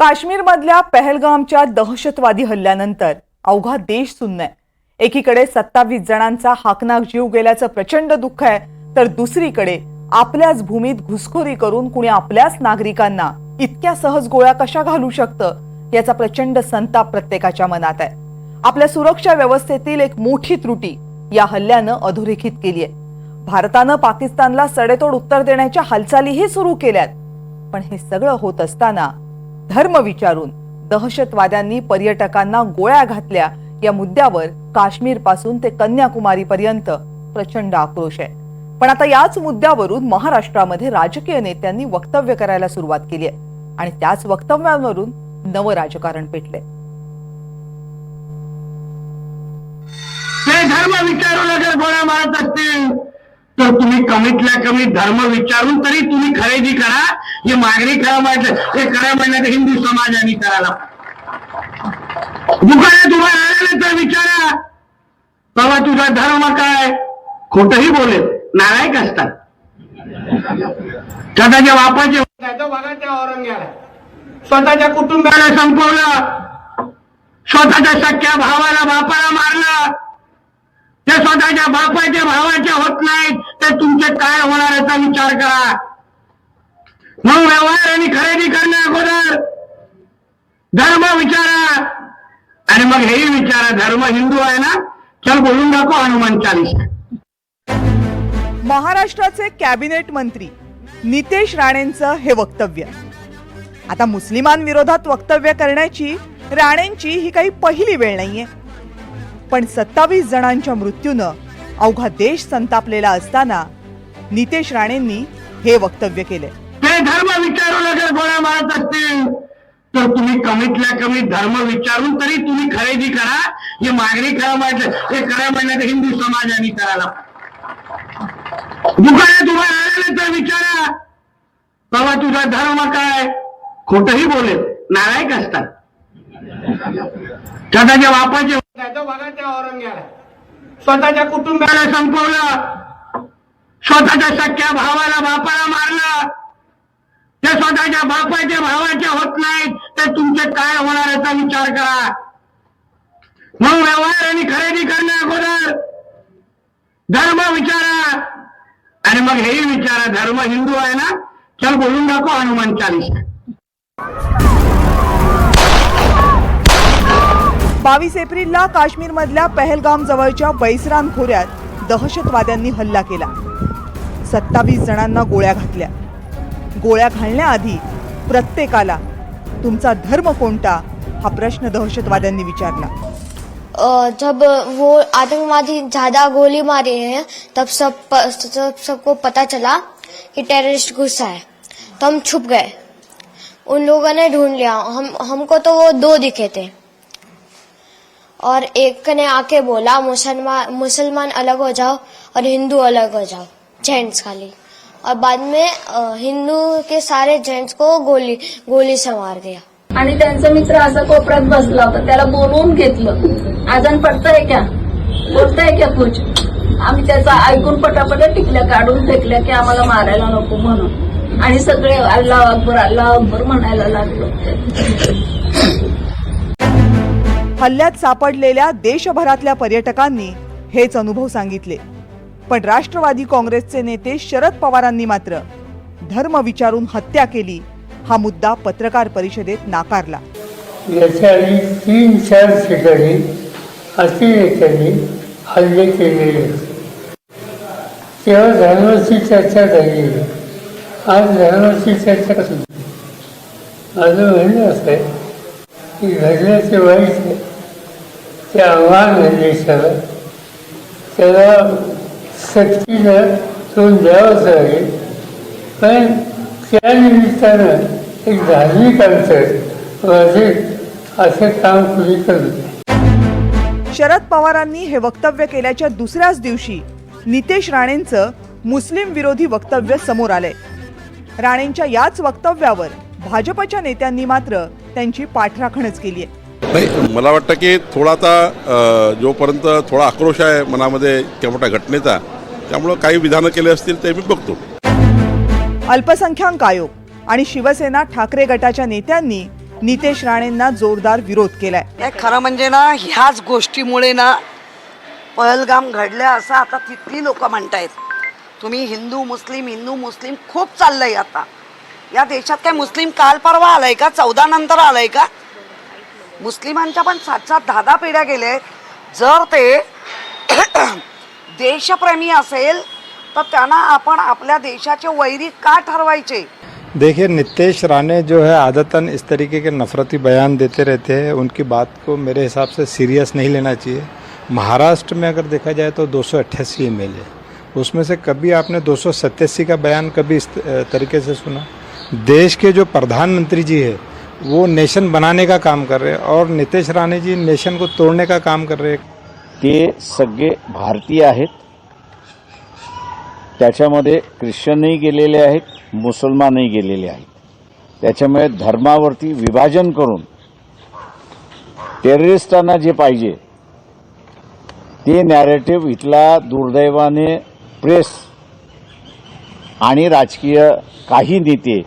काश्मीरमधल्या पहलगामच्या दहशतवादी हल्ल्यानंतर अवघा देश सुन्न आहे. एकीकडे सत्तावीस जणांचा हाकनाक जीव गेल्याचं प्रचंड दुःख आहे तर दुसरीकडे आपल्याच भूमीत घुसखोरी करून कुणी आपल्याच नागरिकांना इतक्या सहज गोळ्या कशा घालू शकतं याचा प्रचंड संताप प्रत्येकाच्या मनात आहे. आपल्या सुरक्षा व्यवस्थेतील एक मोठी त्रुटी या हल्ल्यानं अधोरेखित केली आहे. भारतानं पाकिस्तानला सडेतोड उत्तर देण्याच्या हालचालीही सुरू केल्यात पण हे सगळं होत असताना धर्म विचारून दहशतवाद्यांनी पर्यटकांना गोळ्या घातल्या. या मुद्द्यावर काश्मीरपासून ते कन्याकुमारी पर्यंत प्रचंड आक्रोश आहे. पण आता याच मुद्द्यावरून महाराष्ट्रामध्ये राजकीय नेत्यांनी वक्तव्य करायला सुरुवात केली आहे. आणि त्याच वक्तव्यांवरून नवं राजकारण पेटलंय. ते धर्म विचारून अगर गोळ्या मारत असतील तर तुम्ही कमीतल्या कमी धर्म विचारून तरी तुम्ही खरेदी करा. हे मागणी करा म्हटलं हे करा म्हणलं तर हिंदू समाजाने करायला दुकानात उभा राहिलं तर विचारा. बाबा तुझा धर्म काय? खोटही बोलेल नालायक असतात. स्वतःच्या बापाचे बघा त्या औरंग्याला. स्वतःच्या कुटुंबाला संपवलं. स्वतःच्या सख्या भावाला बापाला मारलं. ते स्वतःच्या बापाच्या भावाच्या होत नाहीत तर तुमचे काय होणार याचा विचार करा. मग व्यवहार आणि खरेदी करण्या अगोदर धर्म विचारा. आणि मग हेही विचारा धर्म हिंदू आहे ना? चल बोलून दाखव हनुमान चालीसा. महाराष्ट्राचे कॅबिनेट मंत्री नितेश राणेंचं हे वक्तव्य. आता मुस्लिमांविरोधात वक्तव्य करण्याची राणेंची ही काही पहिली वेळ नाहीये. पण सत्तावीस जणांच्या मृत्यूनं अवघा देश संतापलेला असताना नितेश राणेंनी हे वक्तव्य केले. ते धर्म विचारून जर गोळ्या मारत असतील. तर तुम्ही कमीतल्या कमी धर्म विचारून तरी तुम्ही खरेदी करा. हे मागणी करा माहिती हे करा महिन्यात हिंदू समाजाने करायला. दुकानात उभा राहिलं तर विचारा. बाबा तुझा धर्म काय? खोटही बोलेल. नालायक असतात. स्वतःच्या बापाचे तो बघा त्या औरंग्याला. स्वतःच्या कुटुंबाला संपवलं. स्वतःच्या सख्या भावाला बापाला मारलं. ते स्वतःच्या बापाचे भावाच्या होत नाहीत ते तुमचे काय होणार याचा विचार करा. मग व्यवहार आणि खरेदी करण्या अगोदर धर्म विचारा. आणि मग हेही विचारा धर्म हिंदू आहे ना? चल बोलून दाखव हनुमान चालीसा. बावीस एप्रिलला काश्मीरमधल्या पहलगाम जवळच्या बैसराम खोऱ्यात दहशतवाद्यांनी हल्ला केला. सत्तावीस जणांना गोळ्या घातल्या. गोळ्या घालण्याआधी प्रत्येकाला तुमचा धर्म कोणता? हा प्रश्न दहशतवाद्यांनी विचारला. जब वो आतंकवादी ज्यादा गोली मारे हैं तब सब प- सब सबको पता चला कि टेररिस्ट घुसा है। तो हम छुप गए। उन लोगों ने ढूंढ लिया। हम हमको तो वो दो दिखे थे। और एक ने आके बोला मुसलमान मुसलमान अलग हो जाओ और हिंदू अलग हो जाओ जेंट्स खाली। और बाद में हिंदू के सारे जेंट्स को गोली गोली से मार दिया। आणि त्यांचा मित्र असा कोपऱ्यात बसला होता त्याला बोलवून घेतलं. आजन पडतंय क्या बोलताय क्या कुछ? आम्ही त्याचा ऐकून पटापट टिकल्या काढून फेकल्या की आम्हाला मारायला नको म्हणून. आणि सगळे अल्लाह अकबर अल्लाह अकबर म्हणायला लागलो. हल्ल्यात सापडलेल्या देशभरातल्या पर्यटकांनी हेच अनुभव सांगितले. पण राष्ट्रवादी काँग्रेसचे नेते शरद पवारांनी मात्र धर्म विचारून हत्या केली हा मुद्दा पत्रकार परिषदेत नाकारला. याच्या आधी तीन चार ठिकाणी अतिरेक्यांनी हल्ले केलेले. तेव्हा धर्माची चर्चा झाली. आज धर्माची चर्चा कसं माझं म्हणणं असं आहे की घडल्याचे वाईट आहे. ते आव्हान आहे देशाला त्याला सक्तीनं तोंड द्यावंच लागेल पण त्या निमित्तानं एक धार्मिक अंतर वाजेल असं काम कुणी करू शरद पवारांनी हे वक्तव्य केल्याच्या दुसऱ्याच दिवशी नितेश राणेंचं मुस्लिम विरोधी वक्तव्य समोर आलंय. राणेंच्या याच वक्तव्यावर भाजपच्या नेत्यांनी मात्र त्यांची पाठराखणच केली आहे नाही मला वाटतं की थोडा आता अ, जोपर्यंत थोडा आक्रोश आहे मनामध्ये मोठ्या घटनेचा त्यामुळं काही विधानं केले असतील ते मी बघतो. अल्पसंख्याक आयोग आणि शिवसेना ठाकरे गटाच्या नेत्यांनी नितेश राणेंना जोरदार विरोध केलाय. नाही खरं म्हणजे ना ह्याच गोष्टीमुळे ना पहलगाम घडलं असं आता तिथली लोक म्हणतायत. तुम्ही हिंदू मुस्लिम हिंदू मुस्लिम खूप चाललंय आता. या देशात काय मुस्लिम काल परवा आलाय का? चौदा नंतर आलाय का? मुस्लिमांच्या पण सात सात दहा दहा पिढ्या गेले. जर ते देशप्रेमी असेल तर त्यांना आपण आपल्या देशाचे वैरी का ठरवायचे? देखिए नितेश राणे जो है आदतन इस तरीके के नफरती बयान देते रहते हैं। उनकी बात को मेरे हिसाब से सीरियस नहीं लेना चाहिए। महाराष्ट्र में अगर देखा जाए तो दो सौ अट्ठासी एम उसमें से कभी आपने दो सौ सत्तासी का बयान कभी इस तरीके से सुना? देश के जो प्रधानमंत्री जी है वो नेशन बनाने का काम कर रहे हैं और नितेश राणे जी नेशन को तोड़ने का काम कर रहे हैं। ते सगळे भारतीय आहेत. त्याच्यामध्ये ख्रिश्चनही गेलेले आहेत मुसलमानही गेलेले आहेत. त्याच्यामुळे धर्मावरती विभाजन करून टेररिस्टांना जे पाहिजे ते नॅरेटिव्ह इथला दुर्दैवाने प्रेस आणि राजकीय काही नेते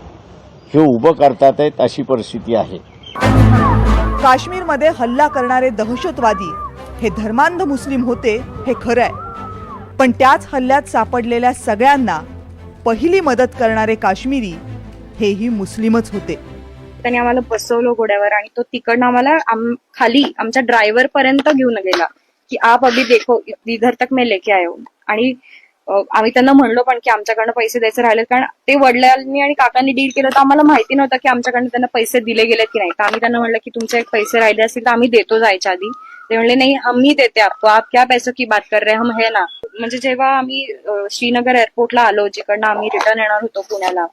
हे उभं करतात आहेत अशी परिस्थिती आहे. काश्मीरमध्ये हल्ला करणारे दहशतवादी हे धर्मांध मुस्लिम होते हे खरं आहे पण त्याच हल्ल्यात सापडलेल्या सगळ्यांना पहिली मदत करणारे काश्मीरी हेही मुस्लिमच होते. त्याने आम्हाला बसवलं घोड्यावर आणि तो तिकडनं आम्हाला आम- खाली आमच्या ड्रायव्हर पर्यंत घेऊन गेला की आप अभी देखो इधर तक मैं लेके आयो आणि आम्ही त्यांना म्हणलो पण की आमच्याकडनं पैसे द्यायचे राहिले कारण ते वडिलांनी आणि काकांनी डील केलं तर आम्हाला माहिती नव्हतं की आमच्याकडनं त्यांना पैसे दिले गेले की नाही. तर आम्ही त्यांना म्हणलं की तुमचे पैसे राहिले असतील तर आम्ही देतो जायच्या आधी. ते म्हणले नाही आम्ही देते आपको. आप क्या पैसो की बात कर रहे हम है ना. म्हणजे जेव्हा आम्ही श्रीनगर एअरपोर्टला आलो जिकडनं आम्ही रिटर्न येणार होतो पुण्याला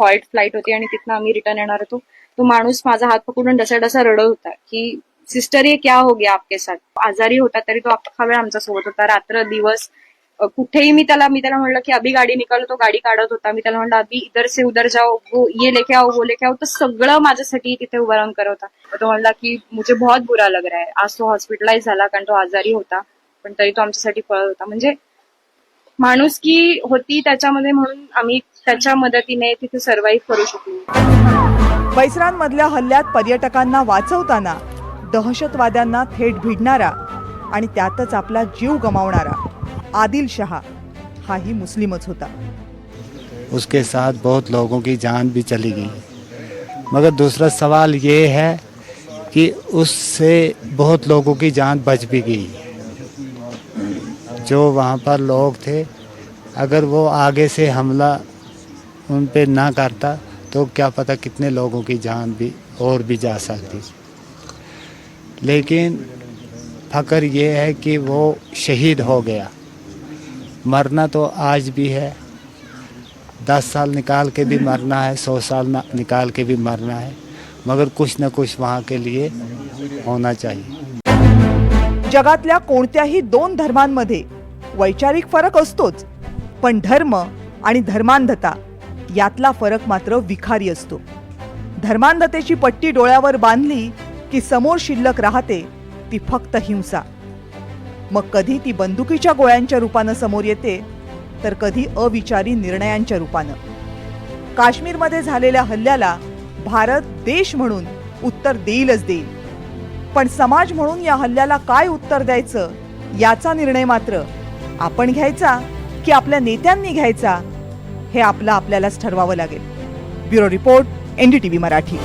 हॉल्ट फ्लाईट होती आणि तिथनं आम्ही रिटर्न येणार होतो तो माणूस माझा हात पकडून डसा डसा रडत होता की सिस्टर ये क्या हो गया आपके साथ? आजारी होता तरी तो अख्खा वेळ आमच्यासोबत होता. रात्र दिवस कुठेही मी त्याला मी त्याला म्हणलं की अभी गाडी निकालो तो गाडी काढत होता. मी त्याला म्हणलं अभी इधर से उधर जाओ वो ये लेके आओ वो लेके आओ. तर सगळं माझ्यासाठी तिथे उभं राहून करत होता. तो म्हणला की मुझे बहुत बुरा लग रहा है. आज तो हॉस्पिटलाइज झाला कारण तो आजारी होता. पण तरी तो आमच्यासाठी पळत होता. म्हणजे माणूस की होती त्याच्यामध्ये म्हणून आम्ही त्याच्या मदतीने तिथे सर्व्हाइव्ह करू शकलो. बैसरांमधल्या हल्ल्यात पर्यटकांना वाचवताना दहशतवाद्यांना थेट भिडणारा आणि त्यातच आपला जीव गमावणारा. आदिल शहा हाही मुस्लिमच होता. उसके साथ बहुत लोगों की जान भी चली गई। मगर दूसरा सवाल ये है कि उससे बहुत लोगों की जान बच भी गई। जो वहाँ पर लोग थे, अगर वो आगे से हमला उन पर ना करता तो क्या पता कितने लोगों की जान भी और भी जा सकती। लेकिन फ़क्र ये है कि वो शहीद हो गया। मरना तो आज भी है। दस साल निकाल के भी मरना है सौ साल निकाल के भी मरना है। मगर कुछ न कुछ वहाँ के लिए होना चाहिए। जगातल्या कोणत्याही दोन धर्मांमध्ये वैचारिक फरक असतोच पण धर्म आणि धर्मांधता यातला फरक मात्र विखारी असतो. धर्मांधतेची पट्टी डोळ्यावर बांधली की समोर शिल्लक राहते ती फक्त हिंसा. मग कधी ती बंदुकीच्या गोळ्यांच्या रूपानं समोर येते तर कधी अविचारी निर्णयांच्या रूपानं. काश्मीरमध्ये झालेल्या हल्ल्याला भारत देश म्हणून उत्तर देईलच देईल. पण समाज म्हणून या हल्ल्याला काय उत्तर द्यायचं याचा निर्णय मात्र आपण घ्यायचा की आपल्या नेत्यांनी घ्यायचा हे आपलं आपल्यालाच ठरवावं लागेल. Bureau report NDTV Marathi.